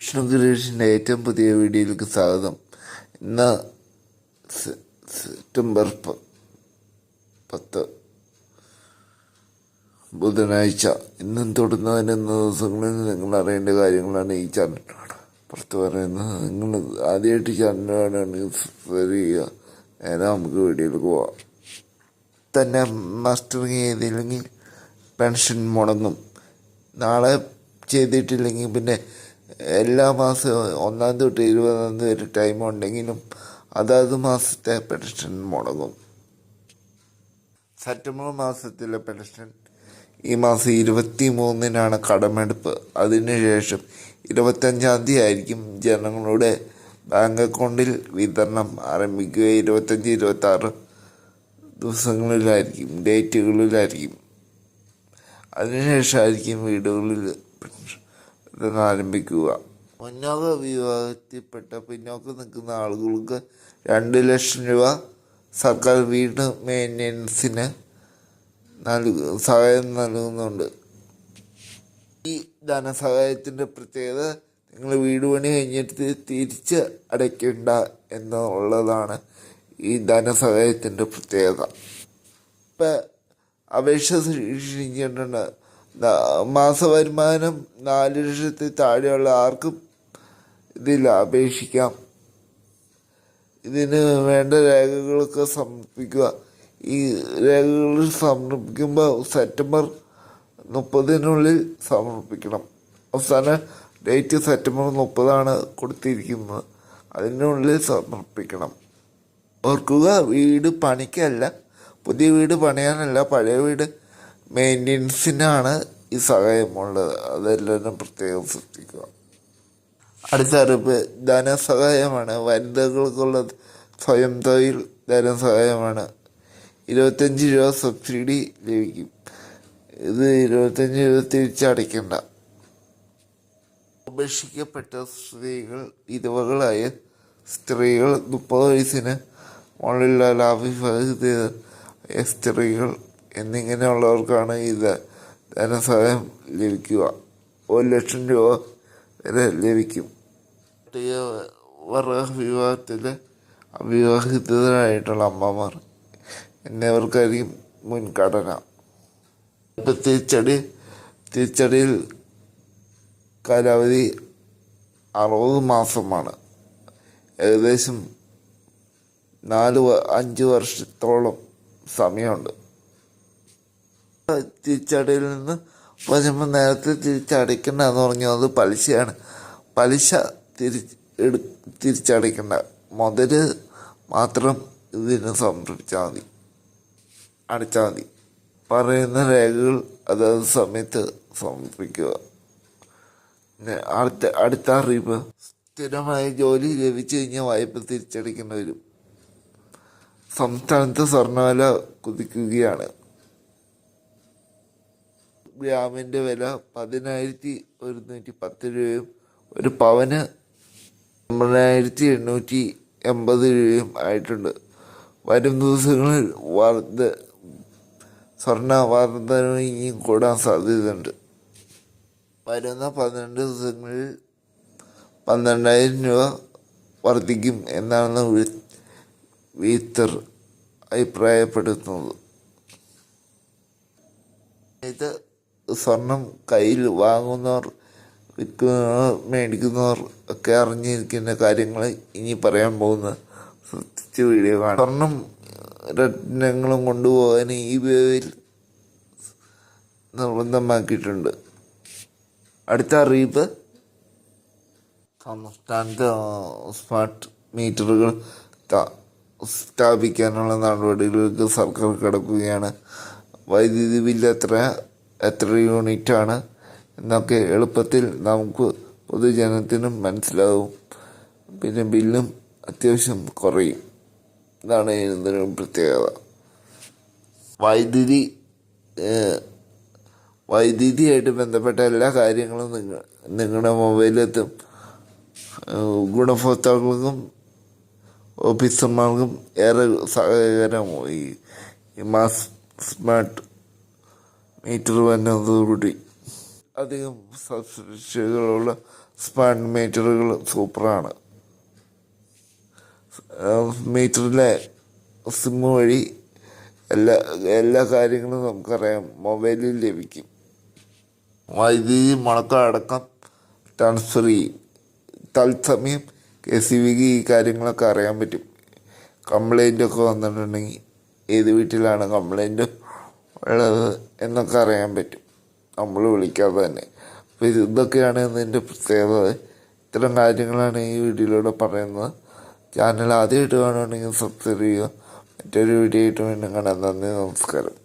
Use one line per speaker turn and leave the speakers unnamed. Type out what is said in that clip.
വിഷ്ണു ഗിരീഷിന്റെ ഏറ്റവും പുതിയ വീഡിയോയിലേക്ക് സ്വാഗതം. ഇന്ന് സെപ്റ്റംബർ പത്ത്. ബുധനാഴ്ച. ഇന്നും തുടർന്ന് വരുന്ന ദിവസങ്ങളിൽ നിങ്ങൾ അറിയേണ്ട കാര്യങ്ങളാണ് ഈ ചാനലിലൂടെ പുറത്ത് പറയുന്നത് നിങ്ങൾ ആദ്യമായിട്ട് ചാനലാണെങ്കിൽ ചെയ്യുക. നേരെ നമുക്ക് വീഡിയോയിലേക്ക് പോവാം. തന്നെ മാസ്റ്ററിങ് ചെയ്തില്ലെങ്കിൽ പെൻഷൻ മുടങ്ങും. നാളെ ചെയ്തിട്ടില്ലെങ്കിൽ പിന്നെ എല്ലാ മാസവും ഒന്നാം തൊട്ട് ഇരുപതാം തീയതി വരെ ടൈം ഉണ്ടെങ്കിലും അതാത് മാസത്തെ പെൻഷൻ മുടങ്ങും. സെപ്റ്റംബർ മാസത്തിലെ പെൻഷൻ ഈ മാസം ഇരുപത്തി മൂന്നിനാണ് കടമെടുപ്പ് അതിനുശേഷം ഇരുപത്തഞ്ചാം തീയതി ആയിരിക്കും ജനങ്ങളുടെ ബാങ്ക് അക്കൗണ്ടിൽ വിതരണം ആരംഭിക്കുക. ഇരുപത്തഞ്ച് ഇരുപത്തി ആറ് ദിവസങ്ങളിലായിരിക്കും ഡേറ്റുകളിലായിരിക്കും. അതിനുശേഷമായിരിക്കും വീടുകളിൽ ഇതൊന്ന് ആരംഭിക്കുക. മുന്നോക്ക വിഭാഗത്തിൽപ്പെട്ട പിന്നോക്കം നിൽക്കുന്ന ആളുകൾക്ക് രണ്ട് ലക്ഷം രൂപ സർക്കാർ വീട് മെയിന്റനൻസിന് നൽകുക സഹായം നൽകുന്നുണ്ട്. ഈ ധനസഹായത്തിന്റെ പ്രത്യേകത നിങ്ങൾ വീട് പണി കഴിഞ്ഞിട്ട് തിരിച്ച് അടയ്ക്കേണ്ട എന്നുള്ളതാണ് ഈ ധനസഹായത്തിന്റെ പ്രത്യേകത. ഇപ്പം അപേക്ഷ ക്ഷണിച്ചിട്ടുണ്ട് മാസവരുമാനം നാല് ലക്ഷത്തിൽ താഴെയുള്ള ആർക്കും ഇതിൽ അപേക്ഷിക്കാം. ഇതിന് വേണ്ട രേഖകളൊക്കെ സമർപ്പിക്കുക. ഈ രേഖകൾ സമർപ്പിക്കുമ്പോൾ സെപ്റ്റംബർ മുപ്പതിനുള്ളിൽ സമർപ്പിക്കണം. അവസാന ഡേറ്റ് സെപ്റ്റംബർ മുപ്പതാണ് കൊടുത്തിരിക്കുന്നത്. അതിനുള്ളിൽ സമർപ്പിക്കണം. ഓർക്കുക വീട് പണിക്കല്ല. പുതിയ വീട് പണിയാനല്ല പഴയ വീട് മെയിന്റെനൻസിനാണ് ഈ സഹായമുള്ളത് അതെല്ലാം പ്രത്യേകം ശ്രദ്ധിക്കുക. അടുത്ത അറിവ് ധനസഹായമാണ്. വനിതകൾക്കുള്ള സ്വയം തൊഴിൽ ധനസഹായമാണ്. ഇരുപത്തഞ്ച് രൂപ സബ്സിഡി ലഭിക്കും. ഇത് ഇരുപത്തഞ്ച് രൂപ തിരിച്ചടയ്ക്കണ്ട ഉപേക്ഷിക്കപ്പെട്ട സ്ത്രീകൾ വിധവകളായ സ്ത്രീകൾ മുപ്പത് വയസ്സിന് മുകളിലുള്ള അവിവാഹിത സ്ത്രീകൾ എന്നിങ്ങനെയുള്ളവർക്കാണ് ഇത് ധനസഹായം ലഭിക്കുക. ഒരു ലക്ഷം രൂപ വരെ ലഭിക്കും. പട്ടിക വർഗ വിവാഹത്തിൽ അവിവാഹിതരായിട്ടുള്ള അമ്മമാർ എന്നിവർക്കായിരിക്കും മുൻഗണന. ഇപ്പം തിരിച്ചടി തിരിച്ചടിയിൽ കാലാവധി അറുപത് മാസമാണ്. ഏകദേശം നാല് അഞ്ച് വർഷത്തോളം സമയമുണ്ട്. തിരിച്ചടയിൽ നിന്ന് വരുമ്പോൾ നേരത്തെ തിരിച്ചടയ്ക്കണ്ട എന്ന് പറഞ്ഞു അത് പലിശയാണ്. പലിശ തിരി എടു തിരിച്ചടയ്ക്കണ്ട മുതൽ മാത്രം ഇതിന് സംരക്ഷിച്ചാൽ മതി. അടച്ചാൽ മതി. പറയുന്ന രേഖകൾ അതാത് സമയത്ത് സമർപ്പിക്കുക. അടുത്ത അടുത്ത അറിയിപ്പ്. സ്ഥിരമായ ജോലി ലഭിച്ചു കഴിഞ്ഞാൽ വായ്പ തിരിച്ചടയ്ക്കേണ്ടി വരും. സംസ്ഥാനത്ത് സ്വർണവില കുതിക്കുകയാണ്. ഗ്രാമിന്റെ വില പതിനായിരത്തി ഒരുന്നൂറ്റി പത്ത് രൂപയും ഒരു പവന് ഒമ്പതിനായിരത്തി എണ്ണൂറ്റി എൺപത് രൂപയും ആയിട്ടുണ്ട്. വരും ദിവസങ്ങളിൽ വർദ്ധ സ്വർണ വർധന ഇനിയും കൂടാൻ സാധ്യതയുണ്ട്. വരുന്ന പന്ത്രണ്ട് ദിവസങ്ങളിൽ പന്ത്രണ്ടായിരം രൂപ വർദ്ധിക്കും എന്നാണ് വിത്തർ അഭിപ്രായപ്പെടുത്തുന്നത് ഇത് സ്വർണം കയ്യിൽ വാങ്ങുന്നവർ വിൽക്കുന്നവർ മേടിക്കുന്നവർ ഒക്കെ അറിഞ്ഞിരിക്കുന്ന കാര്യങ്ങൾ ഇനി പറയാൻ പോകുന്ന ശ്രദ്ധിച്ച വീഡിയോ കാണാം. സ്വർണം രത്നങ്ങളും കൊണ്ടുപോകാൻ ഈ വേവിൽ നിർബന്ധമാക്കിയിട്ടുണ്ട്. അടുത്ത അറിയിപ്പ്. സംസ്ഥാനത്ത് സ്മാർട്ട് മീറ്ററുകൾ സ്ഥാപിക്കാനുള്ള നടപടികൾക്ക് സർക്കാർ കിടക്കുകയാണ്. വൈദ്യുതി ബില്ല് എത്ര? എത്ര യൂണിറ്റാണ്? എന്നൊക്കെ എളുപ്പത്തിൽ നമുക്ക് പൊതുജനത്തിനും മനസ്സിലാവും. പിന്നെ ബില്ലും അത്യാവശ്യം കുറയും. ഇതാണ് ഇതിന് പ്രത്യേകത. വൈദ്യുതി വൈദ്യുതിയായിട്ട് ബന്ധപ്പെട്ട എല്ലാ കാര്യങ്ങളും നിങ്ങൾ നിങ്ങളുടെ മൊബൈലെത്തും ഗുണഭോക്താക്കൾക്കും ഓഫീസർമാർക്കും ഏറെ സഹായകരമായി ഈ മാസ് സ്മാർട്ട് മീറ്റർ വന്നതോടുകൂടി അധികം സബ്സിഡികളുള്ള സ്മാർട്ട് മീറ്ററുകൾ സൂപ്പറാണ്. മീറ്ററിലെ സിം വഴി എല്ലാ എല്ലാ കാര്യങ്ങളും നമുക്കറിയാം. മൊബൈലിൽ ലഭിക്കും. വൈദ്യുതി മുടക്കം അടക്കം ട്രാൻസ്ഫർ ചെയ്യും തത്സമയം കെ സി വിക്ക് ഈ കാര്യങ്ങളൊക്കെ അറിയാൻ പറ്റും. കംപ്ലൈന്റ് ഒക്കെ വന്നിട്ടുണ്ടെങ്കിൽ ഏത് വീട്ടിലാണ് കംപ്ലൈന്റ് ഉള്ളത് എന്നൊക്കെ അറിയാൻ പറ്റും. നമ്മൾ വിളിക്കാതെ തന്നെ. അപ്പോൾ ഇത് ഇതൊക്കെയാണ് ഇതിന്റെ പ്രത്യേകത. ഇത്തരം കാര്യങ്ങളാണ് ഈ വീഡിയോയിലൂടെ പറയുന്നത്. ചാനൽ ആദ്യമായിട്ട് കാണുകയാണെങ്കിൽ സബ്സ്ക്രൈബ് ചെയ്യുക. മറ്റൊരു വീഡിയോ ആയിട്ട് വീണ്ടും കാണാം. നന്ദി നമസ്കാരം.